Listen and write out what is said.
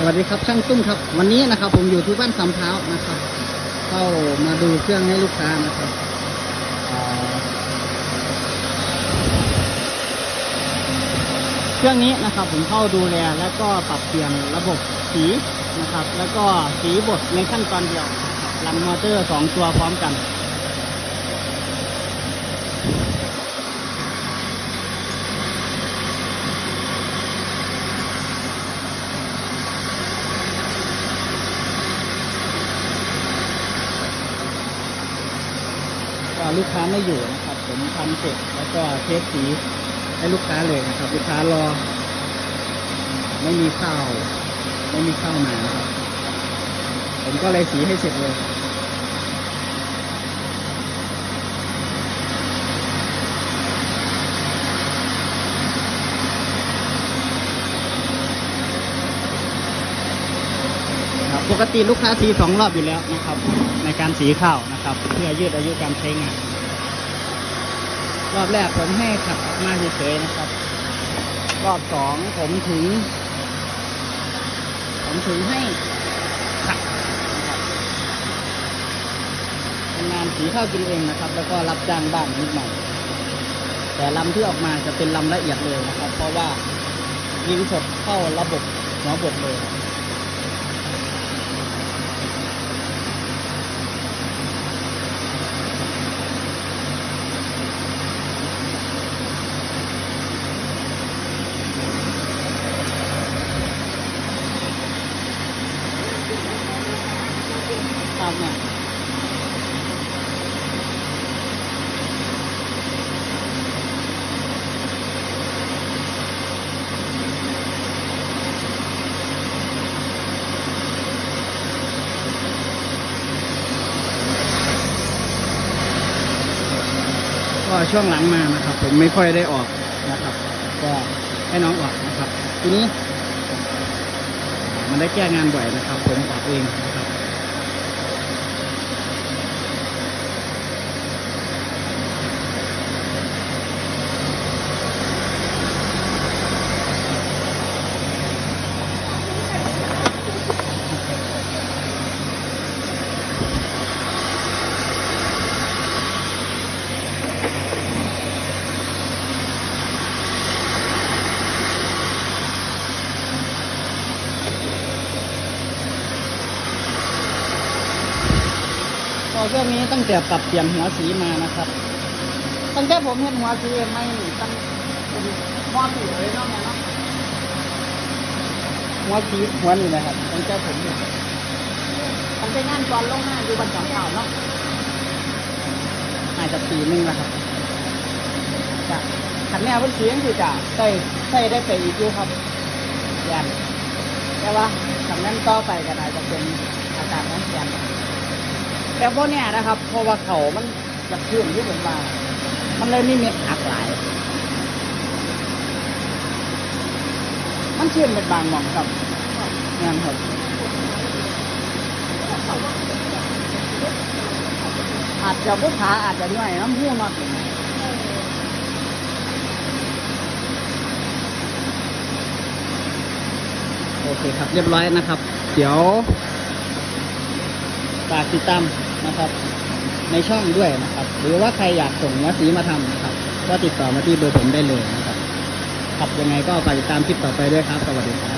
สวัสดีครับช่างตุ้มครับ วันนี้นะครับผมอยู่ที่บ้านสำเท้านะครับเข้ามาดูเครื่องให้ลูกค้านะครับเครื่องนี้นะครับผมเข้าดูแลแล้วก็ปรับเปลี่ยนระบบสีนะครับ แล้วก็สีบดในขั้นตอนเดียวรันมอเตอร์สองตัวพร้อมกัน ลูกค้าไม่อยู่นะครับ ผมทำเสร็จแล้วก็เทสสีให้ลูกค้าเลยนะครับ ลูกค้ารอ ไม่มีข้าว ไม่มีข้าวมานะครับ ผมก็เลยสีให้เสร็จเลย ปกติลูกค้าสีสองรอบอยู่แล้วนะครับ ในการสีข้าวนะครับ เพื่อยืดอายุการใช้งาน รอบแรกผมให้ขับออกมาเฉยๆนะครับ รอบสองผมถึง ผมถึงให้ขับเป็นงานสีข้าวกินเองนะครับ แล้วก็รับจ้างบ้างนิดหน่อยแต่ลำที่ออกมาจะเป็นลำละเอียดเลยนะครับ เพราะว่ายิงสดเข้าระบบหัวบดเลย ครับเนี่ยก็ช่วงหลังมานะครับ ผมไม่ค่อยได้ออกนะครับ ก็ให้น้องออกนะครับ ทีนี้ มันได้แก้งานบ่อยนะครับ ผมออกเองนะครับ ก็เครื่องนี้ตั้งแต่ปรับเปลี่ยนหัวสีมานะครับ ตั้งแต่ผมเห็นหัวสีไม่นี่ตั้งเป็นหัวสีเลยเนาะแม่เนาะหัวสีหัวนี่นะครับตั้งแต่ผมเห็นตั้งแต่งานก่อนลงหน้าอยู่บนสองข่าวเนาะอาจจะปีหนึงแล้วครับจะขันแนวเป็นเสียงคือจะใส่ใส่ได้ไปอีกอยู่ครับยันแต่ว่าขันนั้นต่อไปก็อาจจะเป็นอากาศน้ำแข็ง แต่พวกเนี้ยนะครับเพราะว่าเขามันจะขึ้นที่ผมว่ามันเลยมีเม็ดหักหลาย มันเชื่อมเป็นบางหม่องครับงานครับอาจจะพุกขาอาจจะย่อยน้ำหูมากโอเคครับเรียบร้อยนะครับ เดี๋ยวฝากติดตาม นะครับ ในช่องด้วยนะครับ หรือว่าใครอยากส่งวัสีมาทำนะครับ ก็ติดต่อมาที่เบอร์ผมได้เลยนะครับขับยังไงก็ฝากติดตามคลิปต่อไปด้วยครับ สวัสดีครับ